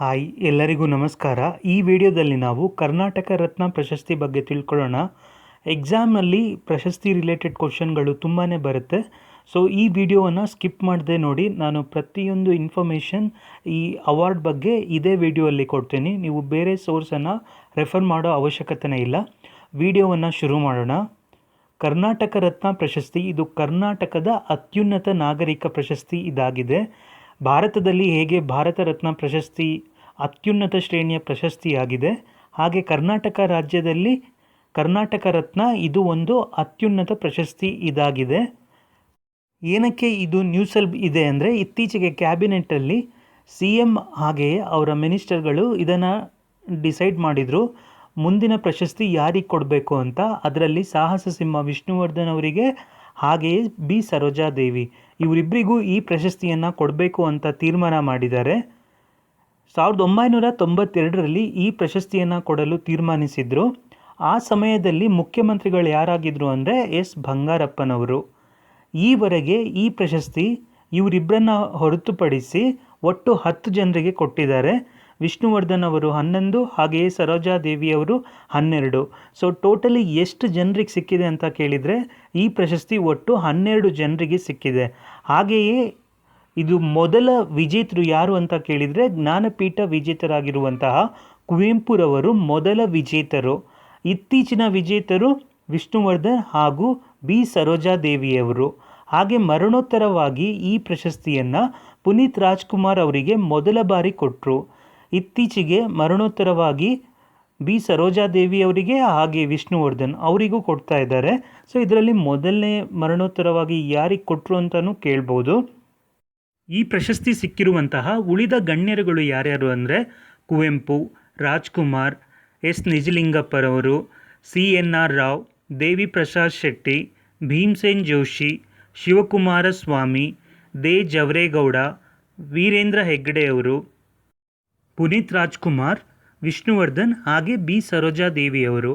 Hi, ಎಲ್ಲರಿಗೂ ನಮಸ್ಕಾರ. ಈ ವಿಡಿಯೋದಲ್ಲಿ ನಾವು ಕರ್ನಾಟಕ ರತ್ನ ಪ್ರಶಸ್ತಿ ಬಗ್ಗೆ ತಿಳ್ಕೊಳ್ಳೋಣ. ಎಕ್ಸಾಮಲ್ಲಿ ಪ್ರಶಸ್ತಿ ರಿಲೇಟೆಡ್ ಕ್ವಶನ್ಗಳು ತುಂಬಾ ಬರುತ್ತೆ. ಸೊ ಈ ವಿಡಿಯೋವನ್ನು ಸ್ಕಿಪ್ ಮಾಡದೆ ನೋಡಿ, ನಾನು ಪ್ರತಿಯೊಂದು ಇನ್ಫಾರ್ಮೇಷನ್ ಈ ಅವಾರ್ಡ್ ಬಗ್ಗೆ ಇದೇ ವಿಡಿಯೋಲ್ಲಿ ಕೊಡ್ತೀನಿ. ನೀವು ಬೇರೆ ಸೋರ್ಸನ್ನು ರೆಫರ್ ಮಾಡೋ ಅವಶ್ಯಕತೆನೇ ಇಲ್ಲ. ವಿಡಿಯೋವನ್ನು ಶುರು ಮಾಡೋಣ. ಕರ್ನಾಟಕ ರತ್ನ ಪ್ರಶಸ್ತಿ, ಇದು ಕರ್ನಾಟಕದ ಅತ್ಯುನ್ನತ ನಾಗರಿಕ ಪ್ರಶಸ್ತಿ ಇದಾಗಿದೆ. ಭಾರತದಲ್ಲಿ ಹೇಗೆ ಭಾರತ ರತ್ನ ಪ್ರಶಸ್ತಿ, ಅತ್ಯುನ್ನತ ಶ್ರೇಣಿಯ ಪ್ರಶಸ್ತಿಯಾಗಿದೆ, ಹಾಗೆ ಕರ್ನಾಟಕ ರಾಜ್ಯದಲ್ಲಿ ಕರ್ನಾಟಕ ರತ್ನ ಇದು ಒಂದು ಅತ್ಯುನ್ನತ ಪ್ರಶಸ್ತಿ ಇದಾಗಿದೆ. ಏನಕ್ಕೆ ಇದು ನ್ಯೂಸಲ್ಲಿ ಇದೆ ಅಂದರೆ ಇತ್ತೀಚೆಗೆ ಕ್ಯಾಬಿನೆಟ್ಟಲ್ಲಿ ಸಿ ಎಂ ಹಾಗೆಯೇ ಅವರ ಮಿನಿಸ್ಟರ್ಗಳು ಇದನ್ನು ಡಿಸೈಡ್ ಮಾಡಿದರು, ಮುಂದಿನ ಪ್ರಶಸ್ತಿ ಯಾರಿಗೆ ಕೊಡಬೇಕು ಅಂತ. ಅದರಲ್ಲಿ ಸಾಹಸ ಸಿಂಹ ವಿಷ್ಣುವರ್ಧನ್ ಅವರಿಗೆ, ಹಾಗೆಯೇ ಬಿ. ಸರೋಜಾದೇವಿ. ಇವರಿಬ್ಬರಿಗೂ ಈ ಪ್ರಶಸ್ತಿಯನ್ನು ಕೊಡಬೇಕು ಅಂತ ತೀರ್ಮಾನ ಮಾಡಿದ್ದಾರೆ. ಸಾವಿರದ ಒಂಬೈನೂರ ತೊಂಬತ್ತೆರಡರಲ್ಲಿ ಈ ಪ್ರಶಸ್ತಿಯನ್ನು ಕೊಡಲು ತೀರ್ಮಾನಿಸಿದರು. ಆ ಸಮಯದಲ್ಲಿ ಮುಖ್ಯಮಂತ್ರಿಗಳು ಯಾರಾಗಿದ್ದರು ಅಂದರೆ ಎಸ್. ಬಂಗಾರಪ್ಪನವರು. ಈವರೆಗೆ ಈ ಪ್ರಶಸ್ತಿ ಇವರಿಬ್ಬರನ್ನ ಹೊರತುಪಡಿಸಿ ಒಟ್ಟು ಹತ್ತು ಜನರಿಗೆ ಕೊಟ್ಟಿದ್ದಾರೆ. ವಿಷ್ಣುವರ್ಧನ್ ಅವರು ಹನ್ನೊಂದು, ಹಾಗೆಯೇ ಸರೋಜಾದೇವಿಯವರು ಹನ್ನೆರಡು. ಸೊ ಟೋಟಲಿ ಎಷ್ಟು ಜನರಿಗೆ ಸಿಕ್ಕಿದೆ ಅಂತ ಕೇಳಿದರೆ, ಈ ಪ್ರಶಸ್ತಿ ಒಟ್ಟು ಹನ್ನೆರಡು ಜನರಿಗೆ ಸಿಕ್ಕಿದೆ. ಹಾಗೆಯೇ ಇದು ಮೊದಲ ವಿಜೇತರು ಯಾರು ಅಂತ ಕೇಳಿದರೆ, ಜ್ಞಾನಪೀಠ ವಿಜೇತರಾಗಿರುವಂತಹ ಕುವೆಂಪುರವರು ಮೊದಲ ವಿಜೇತರು. ಇತ್ತೀಚಿನ ವಿಜೇತರು ವಿಷ್ಣುವರ್ಧನ್ ಹಾಗೂ ಬಿ. ಸರೋಜಾದೇವಿಯವರು ಹಾಗೆ ಮರಣೋತ್ತರವಾಗಿ ಈ ಪ್ರಶಸ್ತಿಯನ್ನು ಪುನೀತ್ ರಾಜ್ಕುಮಾರ್ ಅವರಿಗೆ ಮೊದಲ ಬಾರಿ ಕೊಟ್ಟರು ಇತ್ತೀಚೆಗೆ ಮರಣೋತ್ತರವಾಗಿ ಬಿ. ಸರೋಜಾದೇವಿ ಅವರಿಗೆ ಹಾಗೆ ವಿಷ್ಣುವರ್ಧನ್ ಅವರಿಗೂ ಕೊಡ್ತಾ ಇದ್ದಾರೆ. ಸೊ, ಇದರಲ್ಲಿ ಮೊದಲನೇ ಮರಣೋತ್ತರವಾಗಿ ಯಾರಿಗೆ ಕೊಟ್ಟರು ಅಂತಲೂ ಕೇಳ್ಬೋದು. ಈ ಪ್ರಶಸ್ತಿ ಸಿಕ್ಕಿರುವಂತಹ ಉಳಿದ ಗಣ್ಯರುಗಳು ಯಾರ್ಯಾರು ಅಂದರೆ, Kuvempu, Rajkumar, S. ನಿಜಲಿಂಗಪ್ಪರವರು, C. N. R. Rao Devi Prasad Shetty, Bhimsen Joshi Shivakumara Swami they. Javaregowda, Veerendra ಹೆಗ್ಗಡೆಯವರು ಪುನೀತ್ ರಾಜ್ಕುಮಾರ್, ವಿಷ್ಣುವರ್ಧನ್ ಹಾಗೆ ಬಿ. ಸರೋಜಾದೇವಿಯವರು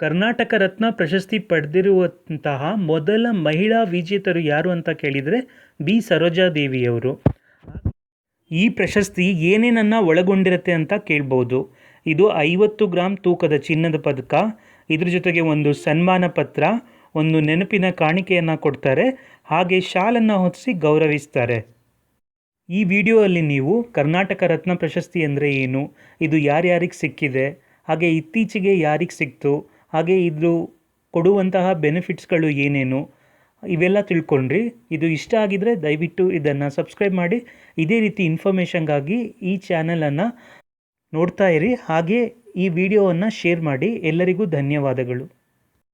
ಕರ್ನಾಟಕ ರತ್ನ ಪ್ರಶಸ್ತಿ ಪಡೆದಿರುವಂತಹ ಮೊದಲ ಮಹಿಳಾ ವಿಜೇತರು ಯಾರು ಅಂತ ಕೇಳಿದರೆ ಬಿ. ಸರೋಜಾದೇವಿಯವರು ಈ ಪ್ರಶಸ್ತಿ ಏನೇನನ್ನು ಒಳಗೊಂಡಿರುತ್ತೆ ಅಂತ ಕೇಳ್ಬೋದು. ಇದು ಐವತ್ತು ಗ್ರಾಮ್ ತೂಕದ ಚಿನ್ನದ ಪದಕ, ಇದ್ರ ಜೊತೆಗೆ ಒಂದು ಸನ್ಮಾನ ಪತ್ರ, ಒಂದು ನೆನಪಿನ ಕಾಣಿಕೆಯನ್ನು ಕೊಡ್ತಾರೆ, ಹಾಗೆ ಶಾಲನ್ನು ಹೊತ್ತಿಸಿ ಗೌರವಿಸ್ತಾರೆ. ಈ ವಿಡಿಯೋದಲ್ಲಿ ನೀವು ಕರ್ನಾಟಕ ರತ್ನ ಪ್ರಶಸ್ತಿ ಅಂದರೆ ಏನು, ಇದು ಯಾರ್ಯಾರಿಗೆ ಸಿಕ್ಕಿದೆ, ಹಾಗೆ ಇತ್ತೀಚೆಗೆ ಯಾರಿಗೆ ಸಿಕ್ತು, ಹಾಗೆ ಇದು ಕೊಡುವಂತಹ ಬೆನಿಫಿಟ್ಸ್ಗಳು ಏನೇನು, ಇವೆಲ್ಲ ತಿಳ್ಕೊಂಡ್ರಿ. ಇದು ಇಷ್ಟ ಆಗಿದರೆ ದಯವಿಟ್ಟು ಇದನ್ನು ಸಬ್ಸ್ಕ್ರೈಬ್ ಮಾಡಿ. ಇದೇ ರೀತಿ ಇನ್ಫಾರ್ಮೇಷನ್ಗಾಗಿ ಈ ಚಾನಲನ್ನು ನೋಡ್ತಾ ಇರಿ. ಹಾಗೆ ಈ ವಿಡಿಯೋವನ್ನು ಶೇರ್ ಮಾಡಿ. ಎಲ್ಲರಿಗೂ ಧನ್ಯವಾದಗಳು.